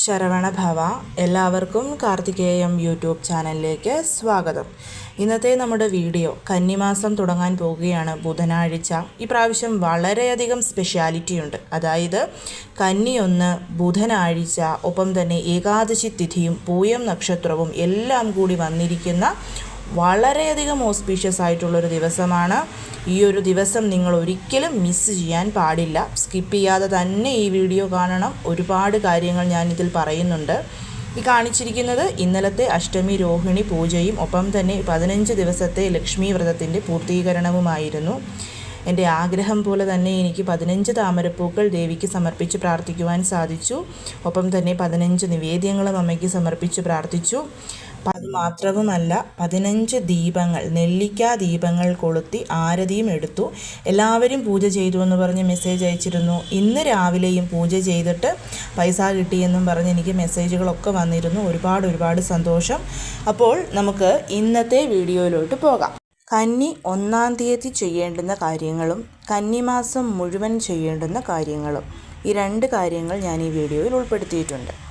ശരവണ ഭവ എല്ലാവർക്കും കാർത്തികേയം യൂട്യൂബ് ചാനലിലേക്ക് സ്വാഗതം. ഇന്നത്തെ നമ്മുടെ വീഡിയോ കന്നിമാസം തുടങ്ങാൻ പോവുകയാണ് ബുധനാഴ്ച. ഈ പ്രാവശ്യം വളരെയധികം സ്പെഷ്യാലിറ്റി ഉണ്ട്. അതായത് കന്നി ഒന്ന് ബുധനാഴ്ച ഒപ്പം തന്നെ ഏകാദശി തിഥിയും പൂയം നക്ഷത്രവും എല്ലാം കൂടി വന്നിരിക്കുന്ന വളരെയധികം ഓസ്പീഷ്യസ് ആയിട്ടുള്ളൊരു ദിവസമാണ്. ഈ ഒരു ദിവസം നിങ്ങൾ ഒരിക്കലും മിസ് ചെയ്യാൻ പാടില്ല. സ്കിപ്പ് ചെയ്യാതെ തന്നെ ഈ വീഡിയോ കാണണം. ഒരുപാട് കാര്യങ്ങൾ ഞാൻ ഇതിൽ പറയുന്നുണ്ട്. ഈ കാണിച്ചിരിക്കുന്നത് ഇന്നലത്തെ അഷ്ടമി രോഹിണി പൂജയും ഒപ്പം തന്നെ പതിനഞ്ച് ദിവസത്തെ ലക്ഷ്മി വ്രതത്തിന്റെ പൂർത്തീകരണവുമായിരുന്നു. എന്റെ ആഗ്രഹം പോലെ തന്നെ എനിക്ക് പതിനഞ്ച് താമരപ്പൂക്കൾ ദേവിക്ക് സമർപ്പിച്ച് പ്രാർത്ഥിക്കുവാൻ സാധിച്ചു. ഒപ്പം തന്നെ പതിനഞ്ച് നിവേദ്യങ്ങളും അമ്മയ്ക്ക് സമർപ്പിച്ച് പ്രാർത്ഥിച്ചു. മാത്രവുമല്ല പതിനഞ്ച് ദീപങ്ങൾ നെല്ലിക്ക ദീപങ്ങൾ കൊളുത്തി ആരതിയും എടുത്തു. എല്ലാവരും പൂജ ചെയ്തു എന്ന് പറഞ്ഞ് മെസ്സേജ് അയച്ചിരുന്നു. ഇന്ന് രാവിലെയും പൂജ ചെയ്തിട്ട് പൈസ കിട്ടിയെന്നും പറഞ്ഞ് എനിക്ക് മെസ്സേജുകളൊക്കെ വന്നിരുന്നു. ഒരുപാട് ഒരുപാട് സന്തോഷം. അപ്പോൾ നമുക്ക് ഇന്നത്തെ വീഡിയോയിലോട്ട് പോകാം. കന്നി ഒന്നാം തീയതി ചെയ്യേണ്ടുന്ന കാര്യങ്ങളും കന്നിമാസം മുഴുവൻ ചെയ്യേണ്ടുന്ന കാര്യങ്ങളും ഈ രണ്ട് കാര്യങ്ങൾ ഞാൻ ഈ വീഡിയോയിൽ ഉൾപ്പെടുത്തിയിട്ടുണ്ട്.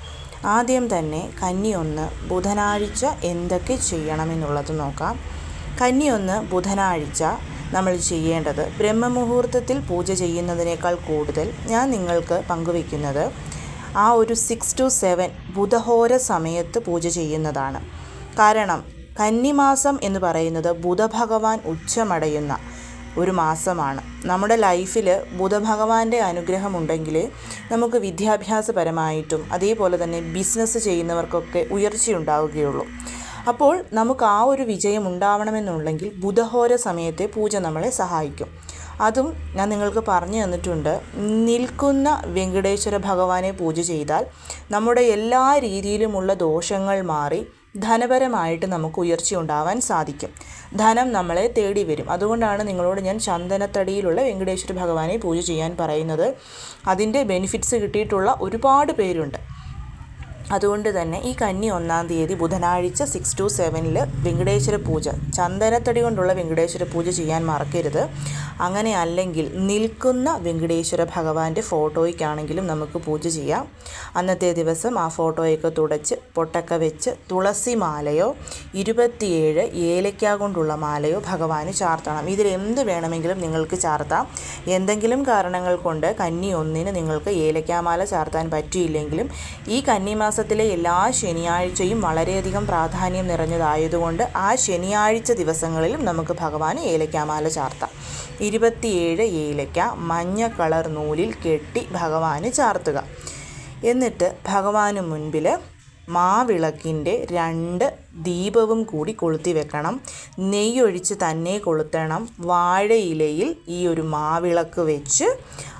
ആദ്യം തന്നെ കന്നി ഒന്ന് ബുധനാഴ്ച എന്തൊക്കെ ചെയ്യണമെന്നുള്ളത് നോക്കാം. കന്നി ഒന്ന് ബുധനാഴ്ച നമ്മൾ ചെയ്യേണ്ടത് ബ്രഹ്മമുഹൂർത്തത്തിൽ പൂജ ചെയ്യുന്നതിനേക്കാൾ കൂടുതൽ ഞാൻ നിങ്ങൾക്ക് പങ്കുവയ്ക്കുന്നത് ആ ഒരു സിക്സ് ടു സെവൻ ബുധഹോര സമയത്ത് പൂജ ചെയ്യുന്നതാണ്. കാരണം കന്നിമാസം എന്ന് പറയുന്നത് ബുധഭഗവാൻ ഉച്ചമടയുന്ന ഒരു മാസമാണ്. നമ്മുടെ ലൈഫിൽ ബുധഭഗവാന്റെ അനുഗ്രഹമുണ്ടെങ്കിൽ നമുക്ക് വിദ്യാഭ്യാസപരമായിട്ടും അതേപോലെ തന്നെ ബിസിനസ് ചെയ്യുന്നവർക്കൊക്കെ ഉയർച്ചയുണ്ടാവുകയുള്ളൂ. അപ്പോൾ നമുക്ക് ആ ഒരു വിജയം ഉണ്ടാവണമെന്നുണ്ടെങ്കിൽ ബുധഹോര സമയത്തെ പൂജ നമ്മളെ സഹായിക്കും. അതും ഞാൻ നിങ്ങൾക്ക് പറഞ്ഞു തന്നിട്ടുണ്ട്. നിൽക്കുന്ന വെങ്കടേശ്വര ഭഗവാനെ പൂജ ചെയ്താൽ നമ്മുടെ എല്ലാ രീതിയിലുമുള്ള ദോഷങ്ങൾ മാറി ധനപരമായിട്ട് നമുക്ക് ഉയർച്ച ഉണ്ടാവാൻ സാധിക്കും. ധനം നമ്മളെ തേടി വരും. അതുകൊണ്ടാണ് നിങ്ങളോട് ഞാൻ ചന്ദനത്തടിയിലുള്ള വെങ്കടേശ്വര ഭഗവാനെ പൂജ ചെയ്യാൻ പറയുന്നത്. അതിന്റെ ബെനിഫിറ്റ്സ് കിട്ടിയിട്ടുള്ള ഒരുപാട് പേരുണ്ട്. അതുകൊണ്ട് തന്നെ ഈ കന്നി ഒന്നാം തീയതി ബുധനാഴ്ച സിക്സ് ടു സെവനിൽ വെങ്കടേശ്വര പൂജ ചന്ദനത്തടി കൊണ്ടുള്ള വെങ്കടേശ്വര പൂജ ചെയ്യാൻ മറക്കരുത്. അങ്ങനെ അല്ലെങ്കിൽ നിൽക്കുന്ന വെങ്കടേശ്വര ഭഗവാന്റെ ഫോട്ടോയ്ക്കാണെങ്കിലും നമുക്ക് പൂജ ചെയ്യാം. അന്നത്തെ ദിവസം ആ ഫോട്ടോയൊക്കെ തുടച്ച് പൊട്ടക്ക വെച്ച് തുളസി മാലയോ ഇരുപത്തിയേഴ് ഏലയ്ക്ക കൊണ്ടുള്ള മാലയോ ഭഗവാന് ചാർത്തണം. ഇതിലെന്ത് വേണമെങ്കിലും നിങ്ങൾക്ക് ചാർത്താം. എന്തെങ്കിലും കാരണങ്ങൾ കൊണ്ട് കന്നി ഒന്നിന് നിങ്ങൾക്ക് ഏലയ്ക്കാമാല ചാർത്താൻ പറ്റിയില്ലെങ്കിലും ഈ കന്നിമാസം മാസത്തിലെ എല്ലാ ശനിയാഴ്ചയും വളരെയധികം പ്രാധാന്യം നിറഞ്ഞതായതുകൊണ്ട് ആ ശനിയാഴ്ച ദിവസങ്ങളിലും നമുക്ക് ഭഗവാന് ഏലക്കാമാല ചാർത്താം. ഇരുപത്തിയേഴ് ഏലക്ക മഞ്ഞ കളർ നൂലിൽ കെട്ടി ഭഗവാന് ചാർത്തുക. എന്നിട്ട് ഭഗവാന് മുൻപിൽ മാവിളക്കിന്റെ രണ്ട് ദീപവും കൂടി കൊളുത്തി വെക്കണം. നെയ്യൊഴിച്ച് തന്നെ കൊളുത്തണം. വാഴയിലയിൽ ഈ ഒരു മാവിളക്ക് വെച്ച്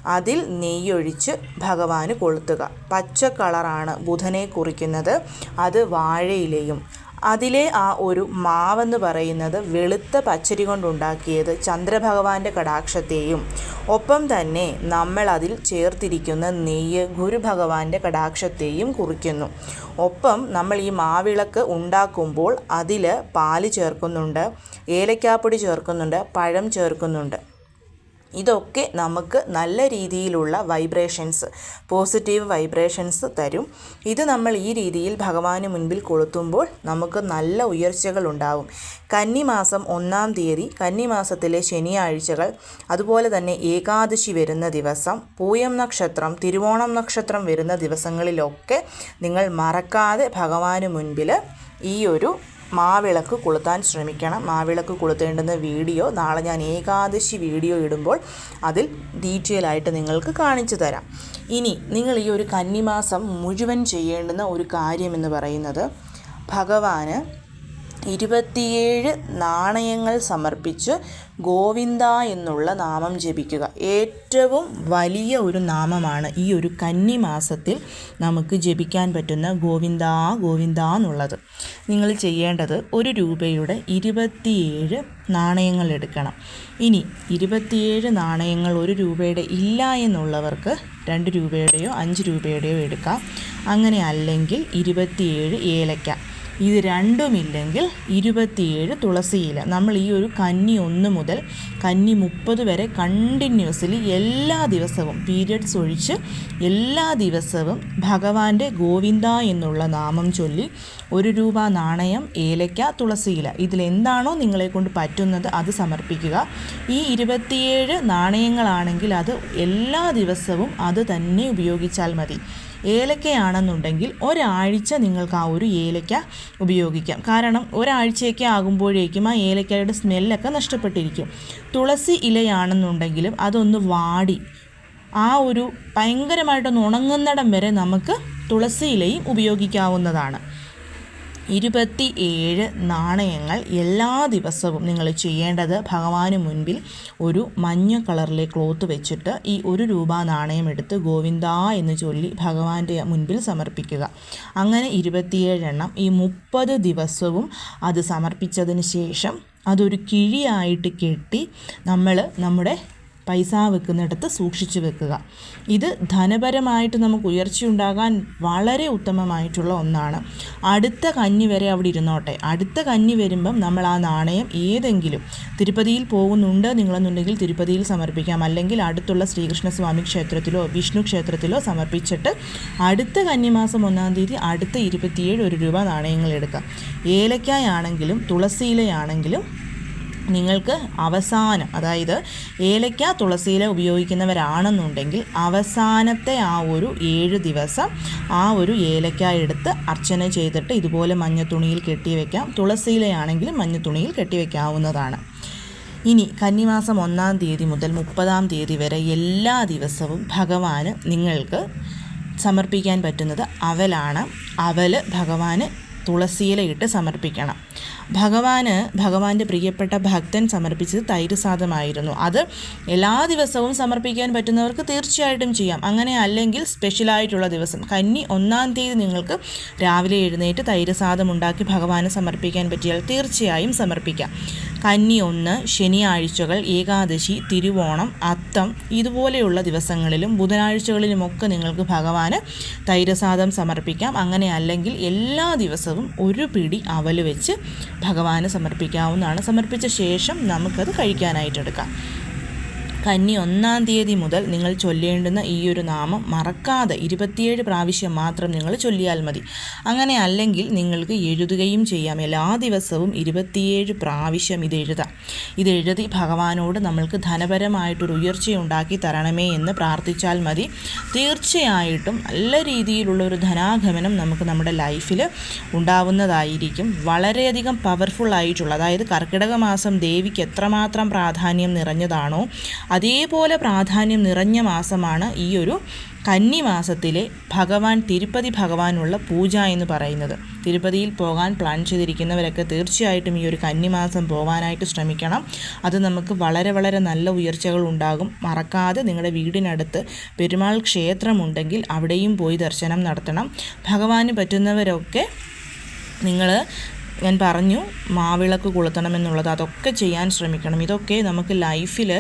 അതിൽ നെയ്യൊഴിച്ച് ഭഗവാന് കൊളുത്തുക. പച്ച കളറാണ് ബുധനെ കുറിക്കുന്നത്. അത് വാഴയിലയും അതിലെ ആ ഒരു മാവെന്ന് പറയുന്നത് വെളുത്ത പച്ചരി കൊണ്ടുണ്ടാക്കിയത് ചന്ദ്രഭഗവാന്റെ കടാക്ഷത്തെയും ഒപ്പം തന്നെ നമ്മൾ അതിൽ ചേർത്തിരിക്കുന്ന നെയ്യ് ഗുരുഭഗവാന്റെ കടാക്ഷത്തെയും കുറിക്കുന്നു. ഒപ്പം നമ്മൾ ഈ മാവിളക്ക് ഉണ്ടാക്കുമ്പോൾ അതിൽ പാൽ ചേർക്കുന്നുണ്ട് ഏലക്കാപ്പൊടി ചേർക്കുന്നുണ്ട് പഴം ചേർക്കുന്നുണ്ട്. ഇതൊക്കെ നമുക്ക് നല്ല രീതിയിലുള്ള വൈബ്രേഷൻസ് പോസിറ്റീവ് വൈബ്രേഷൻസ് തരും. ഇത് നമ്മൾ ഈ രീതിയിൽ ഭഗവാന് മുൻപിൽ കൊളുത്തുമ്പോൾ നമുക്ക് നല്ല ഉയർച്ചകൾ ഉണ്ടാവും. കന്നിമാസം ഒന്നാം തീയതി കന്നിമാസത്തിലെ ശനിയാഴ്ചകൾ അതുപോലെ തന്നെ ഏകാദശി വരുന്ന ദിവസം പൂയം നക്ഷത്രം തിരുവോണം നക്ഷത്രം വരുന്ന ദിവസങ്ങളിലൊക്കെ നിങ്ങൾ മറക്കാതെ ഭഗവാന് മുൻപിൽ ഈ ഒരു മാവിളക്ക് കൊളുത്താൻ ശ്രമിക്കണം. മാവിളക്ക് കൊളുത്തേണ്ടുന്ന വീഡിയോ നാളെ ഞാൻ ഏകാദശി വീഡിയോ ഇടുമ്പോൾ അതിൽ ഡീറ്റെയിൽ ആയിട്ട് നിങ്ങൾക്ക് കാണിച്ചു തരാം. ഇനി നിങ്ങൾ ഈ ഒരു കന്നിമാസം മുഴുവൻ ചെയ്യേണ്ടുന്ന ഒരു കാര്യമെന്ന് പറയുന്നത് ഭഗവാന് ഇരുപത്തിയേഴ് നാണയങ്ങൾ സമർപ്പിച്ച് ഗോവിന്ദ എന്നുള്ള നാമം ജപിക്കുക. ഏറ്റവും വലിയ ഒരു നാമമാണ് ഈ ഒരു കന്നി മാസത്തിൽ നമുക്ക് ജപിക്കാൻ പറ്റുന്ന ഗോവിന്ദ ഗോവിന്ദ എന്നുള്ളത്. നിങ്ങൾ ചെയ്യേണ്ടത് ഒരു രൂപയുടെ ഇരുപത്തിയേഴ് നാണയങ്ങൾ എടുക്കണം. ഇനി ഇരുപത്തിയേഴ് നാണയങ്ങൾ ഒരു രൂപയുടെ ഇല്ല എന്നുള്ളവർക്ക് രണ്ട് രൂപയുടെയോ അഞ്ച് രൂപയുടെയോ എടുക്കാം. അങ്ങനെ അല്ലെങ്കിൽ ഇരുപത്തിയേഴ് ഏലക്ക. ഇത് രണ്ടുമില്ലെങ്കിൽ ഇരുപത്തിയേഴ് തുളസിയില നമ്മൾ ഈ ഒരു കന്നി ഒന്ന് മുതൽ കന്നി മുപ്പത് വരെ കണ്ടിന്യൂസ്ലി എല്ലാ ദിവസവും പീരിയഡ്സ് ഒഴിച്ച് എല്ലാ ദിവസവും ഭഗവാന്റെ ഗോവിന്ദ എന്നുള്ള നാമം ചൊല്ലി ഒരു രൂപ നാണയം ഏലയ്ക്ക തുളസിയില ഇതിലെന്താണോ നിങ്ങളെ കൊണ്ട് പറ്റുന്നത് അത് സമർപ്പിക്കുക. ഈ ഇരുപത്തിയേഴ് നാണയങ്ങളാണെങ്കിൽ അത് എല്ലാ ദിവസവും അത് തന്നെ ഉപയോഗിച്ചാൽ മതി. ഏലക്കയാണെന്നുണ്ടെങ്കിൽ ഒരാഴ്ച നിങ്ങൾക്ക് ആ ഒരു ഏലക്ക ഉപയോഗിക്കാം. കാരണം ഒരാഴ്ചയൊക്കെ ആകുമ്പോഴേക്കും ആ ഏലക്കയുടെ സ്മെല്ലൊക്കെ നഷ്ടപ്പെട്ടിരിക്കും. തുളസി ഇലയാണെന്നുണ്ടെങ്കിലും അതൊന്ന് വാടി ആ ഒരു ഭയങ്കരമായിട്ടൊന്ന് ഉണങ്ങുന്നിടം വരെ നമുക്ക് തുളസി ഇലയും ഉപയോഗിക്കാവുന്നതാണ്. ഇരുപത്തി ഏഴ് നാണയങ്ങൾ എല്ലാ ദിവസവും നിങ്ങൾ ചെയ്യേണ്ടത് ഭഗവാന് മുൻപിൽ ഒരു മഞ്ഞ കളറിലെ ക്ലോത്ത് വെച്ചിട്ട് ഈ ഒരു രൂപ നാണയം എടുത്ത് ഗോവിന്ദ എന്ന് ചൊല്ലി ഭഗവാന്റെ മുൻപിൽ സമർപ്പിക്കുക. അങ്ങനെ ഇരുപത്തിയേഴെണ്ണം ഈ മുപ്പത് ദിവസവും അത് സമർപ്പിച്ചതിന് ശേഷം അതൊരു കിഴിയായിട്ട് കെട്ടി നമ്മൾ നമ്മുടെ പൈസ വെക്കുന്നിടത്ത് സൂക്ഷിച്ചു വെക്കുക. ഇത് ധനപരമായിട്ട് നമുക്ക് ഉയർച്ചയുണ്ടാകാൻ വളരെ ഉത്തമമായിട്ടുള്ള ഒന്നാണ്. അടുത്ത കഞ്ഞി വരെ അവിടെ ഇരുന്നോട്ടെ. അടുത്ത കഞ്ഞി വരുമ്പം നമ്മൾ ആ നാണയം ഏതെങ്കിലും തിരുപ്പതിയിൽ പോകുന്നുണ്ട് നിങ്ങളെന്നുണ്ടെങ്കിൽ തിരുപ്പതിയിൽ സമർപ്പിക്കാം. അല്ലെങ്കിൽ അടുത്തുള്ള ശ്രീകൃഷ്ണസ്വാമി ക്ഷേത്രത്തിലോ വിഷ്ണു ക്ഷേത്രത്തിലോ സമർപ്പിച്ചിട്ട് അടുത്ത കന്നിമാസം ഒന്നാം തീയതി അടുത്ത ഇരുപത്തിയേഴ് ഒരു രൂപ നാണയങ്ങൾ എടുക്കാം ഏലക്കായാണെങ്കിലും തുളസിയിലയാണെങ്കിലും നിങ്ങൾക്ക് അവസാനം അതായത് ഏലയ്ക്ക തുളസിയില ഉപയോഗിക്കുന്നവരാണെന്നുണ്ടെങ്കിൽ അവസാനത്തെ ആ ഒരു ഏഴ് ദിവസം ആ ഒരു ഏലയ്ക്ക എടുത്ത് അർച്ചന ചെയ്തിട്ട് ഇതുപോലെ മഞ്ഞ തുണിയിൽ കെട്ടിവെക്കാം തുളസിയിലയാണെങ്കിലും മഞ്ഞ തുണിയിൽ കെട്ടിവെക്കാവുന്നതാണ് ഇനി കന്നിമാസം ഒന്നാം തീയതി മുതൽ മുപ്പതാം തീയതി വരെ എല്ലാ ദിവസവും ഭഗവാന് നിങ്ങൾക്ക് സമർപ്പിക്കാൻ പറ്റുന്നത് അവലാണ്. അവൽ ഭഗവാന് തുളസിയിലയിട്ട് സമർപ്പിക്കണം. ഭഗവാന് ഭഗവാന്റെ പ്രിയപ്പെട്ട ഭക്തൻ സമർപ്പിച്ചത് തൈര് സാധമായിരുന്നു. അത് എല്ലാ ദിവസവും സമർപ്പിക്കാൻ പറ്റുന്നവർക്ക് തീർച്ചയായിട്ടും ചെയ്യാം. അങ്ങനെ അല്ലെങ്കിൽ സ്പെഷ്യലായിട്ടുള്ള ദിവസം കന്നി ഒന്നാം തീയതി നിങ്ങൾക്ക് രാവിലെ എഴുന്നേറ്റ് തൈര് സാധം ഉണ്ടാക്കി ഭഗവാന് സമർപ്പിക്കാൻ പറ്റിയാൽ തീർച്ചയായും സമർപ്പിക്കാം. കന്നി ഒന്ന് ശനിയാഴ്ചകൾ ഏകാദശി തിരുവോണം അത്തം ഇതുപോലെയുള്ള ദിവസങ്ങളിലും ബുധനാഴ്ചകളിലുമൊക്കെ നിങ്ങൾക്ക് ഭഗവാന് തൈരസാദം സമർപ്പിക്കാം. അങ്ങനെ അല്ലെങ്കിൽ എല്ലാ ദിവസവും ഒരു പിടി അവൽ വെച്ച് ഭഗവാന് സമർപ്പിക്കാവുന്നതാണ്. സമർപ്പിച്ച ശേഷം നമുക്കത് കഴിക്കാനായിട്ട് എടുക്കാം കന്നി ഒന്നാം തീയതി മുതൽ നിങ്ങൾ ചൊല്ലേണ്ടുന്ന ഈ ഒരു നാമം മറക്കാതെ ഇരുപത്തിയേഴ് പ്രാവശ്യം മാത്രം നിങ്ങൾ ചൊല്ലിയാൽ മതി. അങ്ങനെ അല്ലെങ്കിൽ നിങ്ങൾക്ക് എഴുതുകയും ചെയ്യാം. എല്ലാ ദിവസവും ഇരുപത്തിയേഴ് പ്രാവശ്യം ഇത് എഴുതാം. ഇത് എഴുതി ഭഗവാനോട് നമ്മൾക്ക് ധനപരമായിട്ടൊരു ഉയർച്ചയുണ്ടാക്കി തരണമേ എന്ന് പ്രാർത്ഥിച്ചാൽ മതി. തീർച്ചയായിട്ടും നല്ല രീതിയിലുള്ള ഒരു ധനാഗമനം നമുക്ക് നമ്മുടെ ലൈഫിൽ ഉണ്ടാവുന്നതായിരിക്കും. വളരെയധികം പവർഫുൾ ആയിട്ടുള്ള അതായത് കർക്കിടക മാസം ദേവിക്ക് എത്രമാത്രം പ്രാധാന്യം നിറഞ്ഞതാണോ അതേപോലെ പ്രാധാന്യം നിറഞ്ഞ മാസമാണ് ഈ ഒരു കന്നി മാസത്തിലെ ഭഗവാൻ തിരുപ്പതി ഭഗവാനുള്ള പൂജ എന്ന് പറയുന്നത്. തിരുപ്പതിയിൽ പോകാൻ പ്ലാൻ ചെയ്തിരിക്കുന്നവരൊക്കെ തീർച്ചയായിട്ടും ഈ ഒരു കന്നിമാസം പോകാനായിട്ട് ശ്രമിക്കണം. അത് നമുക്ക് വളരെ വളരെ നല്ല ഉയർച്ചകൾ ഉണ്ടാകും. മറക്കാതെ നിങ്ങളുടെ വീടിനടുത്ത് പെരുമാൾ ക്ഷേത്രമുണ്ടെങ്കിൽ അവിടെയും പോയി ദർശനം നടത്തണം. ഭഗവാന് പറ്റുന്നവരൊക്കെ നിങ്ങൾ ഞാൻ പറഞ്ഞു മാവിളക്ക് കൊളുത്തണമെന്നുള്ളത് അതൊക്കെ ചെയ്യാൻ ശ്രമിക്കണം. ഇതൊക്കെ നമുക്ക് ലൈഫിൽ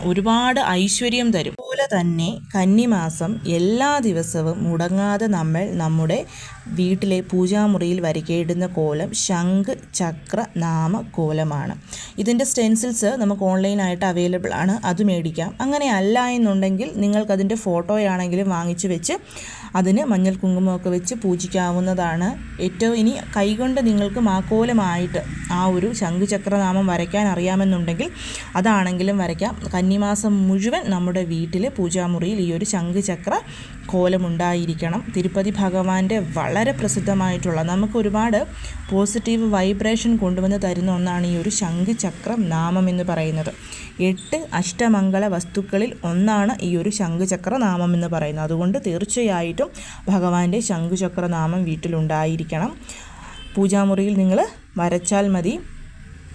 ഒരുപാട് ഐശ്വര്യം തരും. അതുപോലെ തന്നെ കന്നിമാസം എല്ലാ ദിവസവും മുടങ്ങാതെ നമ്മൾ നമ്മുടെ വീട്ടിലെ പൂജാമുറിയിൽ വരയ്ക്കേടുന്ന കോലം ശംഖ് ചക്ര നാമ കോലമാണ്. ഇതിന്റെ സ്റ്റെൻസിൽസ് നമുക്ക് ഓൺലൈനായിട്ട് അവൈലബിൾ ആണ്. അത് മേടിക്കാം. അങ്ങനെ അല്ല എന്നുണ്ടെങ്കിൽ നിങ്ങൾക്കതിന്റെ ഫോട്ടോയാണെങ്കിലും വാങ്ങിച്ചു വെച്ച് അതിന് മഞ്ഞൾ കുങ്കുമമൊക്കെ വെച്ച് പൂജിക്കാവുന്നതാണ്. ഏറ്റവും ഇനി കൈകൊണ്ട് നിങ്ങൾക്ക് മാക്കോലമായിട്ട് ആ ഒരു ശംഖുചക്രനാമം വരയ്ക്കാൻ അറിയാമെന്നുണ്ടെങ്കിൽ അതാണെങ്കിലും വരയ്ക്കാം. കന്നിമാസം മുഴുവൻ നമ്മുടെ വീട്ടിലെ പൂജാമുറിയിൽ ഈ ഒരു ശംഖുചക്ര കോലമുണ്ടായിരിക്കണം. തിരുപ്പതി ഭഗവാന്റെ വളരെ പ്രസിദ്ധമായിട്ടുള്ള നമുക്ക് ഒരുപാട് പോസിറ്റീവ് വൈബ്രേഷൻ കൊണ്ടുവന്ന് തരുന്ന ഒന്നാണ് ഈ ഒരു ശംഖുചക്രം നാമം എന്ന് പറയുന്നത്. എട്ട് അഷ്ടമംഗള വസ്തുക്കളിൽ ഒന്നാണ് ഈ ഒരു ശംഖുചക്ര നാമം എന്ന് പറയുന്നത്. അതുകൊണ്ട് തീർച്ചയായിട്ടും ഭഗവാന്റെ ശംഖുചക്ര നാമം വീട്ടിലുണ്ടായിരിക്കണം. പൂജാമുറിയിൽ നിങ്ങൾ വരച്ചാൽ മതി.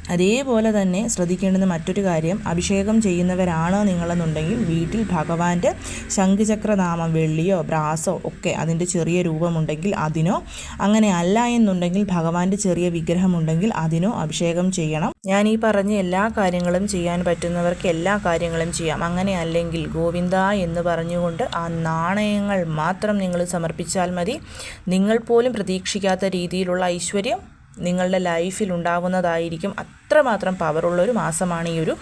അതേപോലെ തന്നെ ശ്രദ്ധിക്കേണ്ടുന്ന മറ്റൊരു കാര്യം അഭിഷേകം ചെയ്യുന്നവരാണ് നിങ്ങളെന്നുണ്ടെങ്കിൽ വീട്ടിൽ ഭഗവാന്റെ ശംഖുചക്രനാമം വെള്ളിയോ ബ്രാസോ ഒക്കെ അതിന്റെ ചെറിയ രൂപമുണ്ടെങ്കിൽ അതിനോ അങ്ങനെ അല്ല എന്നുണ്ടെങ്കിൽ ഭഗവാന്റെ ചെറിയ വിഗ്രഹമുണ്ടെങ്കിൽ അതിനോ അഭിഷേകം ചെയ്യണം. ഞാൻ ഈ പറഞ്ഞ എല്ലാ കാര്യങ്ങളും ചെയ്യാൻ പറ്റുന്നവർക്ക് എല്ലാ കാര്യങ്ങളും ചെയ്യാം. അങ്ങനെ അല്ലെങ്കിൽ ഗോവിന്ദ എന്ന് പറഞ്ഞുകൊണ്ട് ആ നാണയങ്ങൾ മാത്രം നിങ്ങൾ സമർപ്പിച്ചാൽ മതി. നിങ്ങൾ പോലും പ്രതീക്ഷിക്കാത്ത രീതിയിലുള്ള ഐശ്വര്യം നിങ്ങളുടെ ലൈഫിൽ ഉണ്ടാവുന്നതായിരിക്കും അത്രമാത്രം പവറുള്ളൊരു മാസമാണ് ഈ ഒരു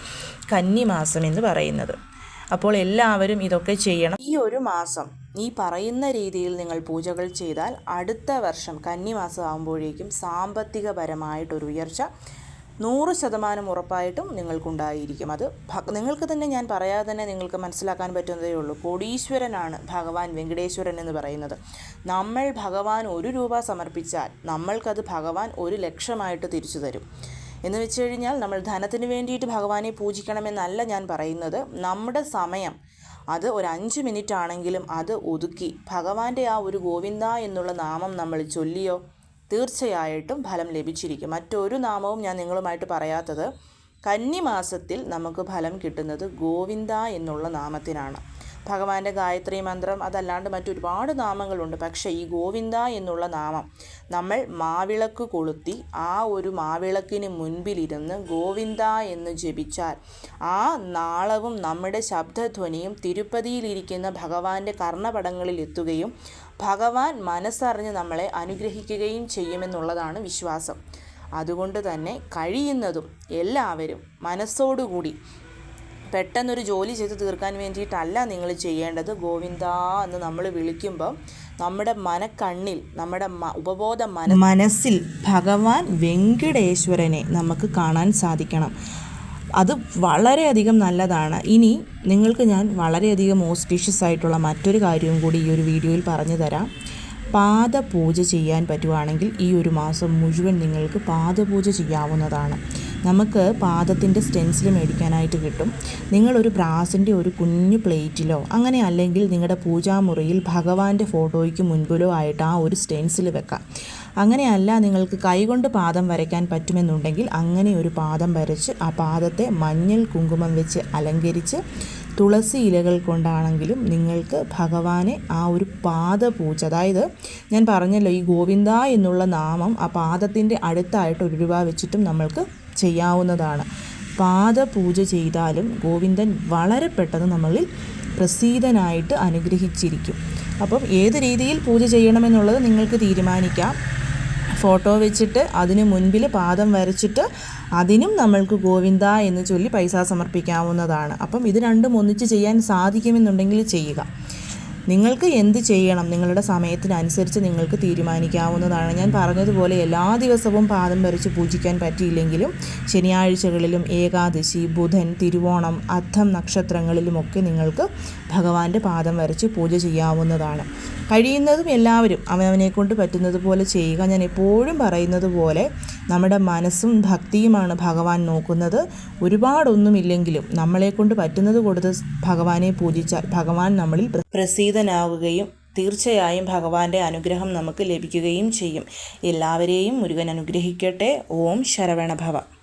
കന്നി മാസം എന്ന് പറയുന്നത്. അപ്പോൾ എല്ലാവരും ഇതൊക്കെ ചെയ്യണം. ഈ ഒരു മാസം ഈ പറയുന്ന രീതിയിൽ നിങ്ങൾ പൂജകൾ ചെയ്താൽ അടുത്ത വർഷം കന്നിമാസം ആകുമ്പോഴേക്കും സാമ്പത്തികപരമായിട്ടൊരു ഉയർച്ച നൂറ് ശതമാനം ഉറപ്പായിട്ടും നിങ്ങൾക്കുണ്ടായിരിക്കും. അത് നിങ്ങൾക്ക് തന്നെ ഞാൻ പറയാതെ തന്നെ നിങ്ങൾക്ക് മനസ്സിലാക്കാൻ പറ്റുന്നതേ ഉള്ളൂ. കോടീശ്വരനാണ് ഭഗവാൻ വെങ്കടേശ്വരൻ എന്ന് പറയുന്നത്. നമ്മൾ ഭഗവാൻ ഒരു രൂപ സമർപ്പിച്ചാൽ നമ്മൾക്കത് ഭഗവാൻ ഒരു ലക്ഷമായിട്ട് തിരിച്ചു തരും. എന്ന് വെച്ച് കഴിഞ്ഞാൽ നമ്മൾ ധനത്തിന് വേണ്ടിയിട്ട് ഭഗവാനെ പൂജിക്കണമെന്നല്ല ഞാൻ പറയുന്നത്. നമ്മുടെ സമയം അത് ഒരു അഞ്ച് മിനിറ്റ് ആണെങ്കിലും അത് ഒതുക്കി ഭഗവാന്റെ ആ ഒരു ഗോവിന്ദ എന്നുള്ള നാമം നമ്മൾ ചൊല്ലിയോ തീർച്ചയായിട്ടും ഫലം ലഭിച്ചിരിക്കും. മറ്റൊരു നാമവും ഞാൻ നിങ്ങളുമായിട്ട് പറയാത്തത് കന്നിമാസത്തിൽ നമുക്ക് ഫലം കിട്ടുന്നത് ഗോവിന്ദ എന്നുള്ള നാമത്തിനാണ്. ഭഗവാന്റെ ഗായത്രി മന്ത്രം അതല്ലാണ്ട് മറ്റൊരുപാട് നാമങ്ങളുണ്ട്. പക്ഷേ ഈ ഗോവിന്ദ എന്നുള്ള നാമം നമ്മൾ മാവിളക്ക് കൊളുത്തി ആ ഒരു മാവിളക്കിന് മുൻപിലിരുന്ന് ഗോവിന്ദ എന്ന് ജപിച്ചാൽ ആ നാളവും നമ്മുടെ ശബ്ദധ്വനിയും തിരുപ്പതിയിലിരിക്കുന്ന ഭഗവാന്റെ കർണപടങ്ങളിൽ എത്തുകയും ഭഗവാൻ മനസ്സറിഞ്ഞ് നമ്മളെ അനുഗ്രഹിക്കുകയും ചെയ്യുമെന്നുള്ളതാണ് വിശ്വാസം. അതുകൊണ്ട് തന്നെ കഴിയുന്നതും എല്ലാവരും മനസ്സോടുകൂടി പെട്ടെന്നൊരു ജോലി ചെയ്ത് തീർക്കാൻ വേണ്ടിയിട്ടല്ല നിങ്ങൾ ചെയ്യേണ്ടത്. ഗോവിന്ദ എന്ന് നമ്മൾ വിളിക്കുമ്പം നമ്മുടെ മനക്കണ്ണിൽ നമ്മുടെ ഉപബോധ മന മനസ്സിൽ ഭഗവാൻ വെങ്കടേശ്വരനെ നമുക്ക് കാണാൻ സാധിക്കണം. അത് വളരെയധികം നല്ലതാണ്. ഇനി നിങ്ങൾക്ക് ഞാൻ വളരെയധികം ഓസ്പീഷ്യസ് ആയിട്ടുള്ള മറ്റൊരു കാര്യവും കൂടി ഈ ഒരു വീഡിയോയിൽ പറഞ്ഞു തരാം. പാദപൂജ ചെയ്യാൻ പറ്റുവാണെങ്കിൽ ഈ ഒരു മാസം മുഴുവൻ നിങ്ങൾക്ക് പാദപൂജ ചെയ്യാവുന്നതാണ്. നമുക്ക് പാദത്തിന്റെ സ്റ്റെൻസിൽ മേടിക്കാനായിട്ട് കിട്ടും. നിങ്ങളൊരു ബ്രാസിന്റെ ഒരു കുഞ്ഞു പ്ലേറ്റിലോ അങ്ങനെ അല്ലെങ്കിൽ നിങ്ങളുടെ പൂജാമുറിയിൽ ഭഗവാന്റെ ഫോട്ടോയ്ക്ക് മുൻപിലോ ആയിട്ട് ആ ഒരു സ്റ്റെൻസിൽ വെക്കാം. അങ്ങനെയല്ല നിങ്ങൾക്ക് കൈകൊണ്ട് പാദം വരയ്ക്കാൻ പറ്റുമെന്നുണ്ടെങ്കിൽ അങ്ങനെ ഒരു പാദം വരച്ച് ആ പാദത്തെ മഞ്ഞൾ കുങ്കുമം വെച്ച് അലങ്കരിച്ച് തുളസി ഇലകൾ കൊണ്ടാണെങ്കിലും നിങ്ങൾക്ക് ഭഗവാനെ ആ ഒരു പാദപൂജ അതായത് ഞാൻ പറഞ്ഞല്ലോ ഈ ഗോവിന്ദ എന്നുള്ള നാമം ആ പാദത്തിന്റെ അടുത്തായിട്ട് ഒരു രൂപ വെച്ചിട്ടും നമ്മൾക്ക് ചെയ്യാവുന്നതാണ്. പാദപൂജ ചെയ്താലും ഗോവിന്ദൻ വളരെ പെട്ടെന്ന് നമ്മളിൽ പ്രസീതനായിട്ട് അനുഗ്രഹിച്ചിരിക്കും. അപ്പം ഏത് രീതിയിൽ പൂജ ചെയ്യണമെന്നുള്ളത് നിങ്ങൾക്ക് തീരുമാനിക്കാം. ഫോട്ടോ വെച്ചിട്ട് അതിനു മുൻപിൽ പാദം വരച്ചിട്ട് അതിനും നമ്മൾക്ക് ഗോവിന്ദ എന്ന് ചൊല്ലി പൈസ സമർപ്പിക്കാവുന്നതാണ്. അപ്പം ഇത് രണ്ടും ഒന്നിച്ച് ചെയ്യാൻ സാധിക്കുമെന്നുണ്ടെങ്കിൽ ചെയ്യുക. നിങ്ങൾക്ക് എന്ത് ചെയ്യണം? നിങ്ങളുടെ സമയത്തിനനുസരിച്ച് നിങ്ങൾക്ക് തീരുമാനിക്കാവുന്നതാണ്. ഞാൻ പറഞ്ഞതുപോലെ എല്ലാ ദിവസവും പാദം വരച്ച് പൂജിക്കാൻ പറ്റിയില്ലെങ്കിലും ശനിയാഴ്ചകളിലും ഏകാദശി ബുധൻ തിരുവോണം അദ്ധം നക്ഷത്രങ്ങളിലുമൊക്കെ നിങ്ങൾക്ക് ഭഗവാന്റെ പാദം വരച്ച് പൂജ ചെയ്യാവുന്നതാണ്. കഴിയുന്നതും എല്ലാവരും അവനവനെ കൊണ്ട് പറ്റുന്നത് പോലെ ചെയ്യുക. ഞാൻ എപ്പോഴും പറയുന്നത് പോലെ നമ്മുടെ മനസ്സും ഭക്തിയുമാണ് ഭഗവാൻ നോക്കുന്നത്. ഒരുപാടൊന്നുമില്ലെങ്കിലും നമ്മളെ കൊണ്ട് പറ്റുന്നത് കൊടുത്ത് ഭഗവാനെ പൂജിച്ചാൽ ഭഗവാൻ നമ്മളിൽ പ്രസീതനാവുകയും തീർച്ചയായും ഭഗവാന്റെ അനുഗ്രഹം നമുക്ക് ലഭിക്കുകയും ചെയ്യും. എല്ലാവരെയും മുരുകൻ അനുഗ്രഹിക്കട്ടെ. ഓം ശരവണഭവ.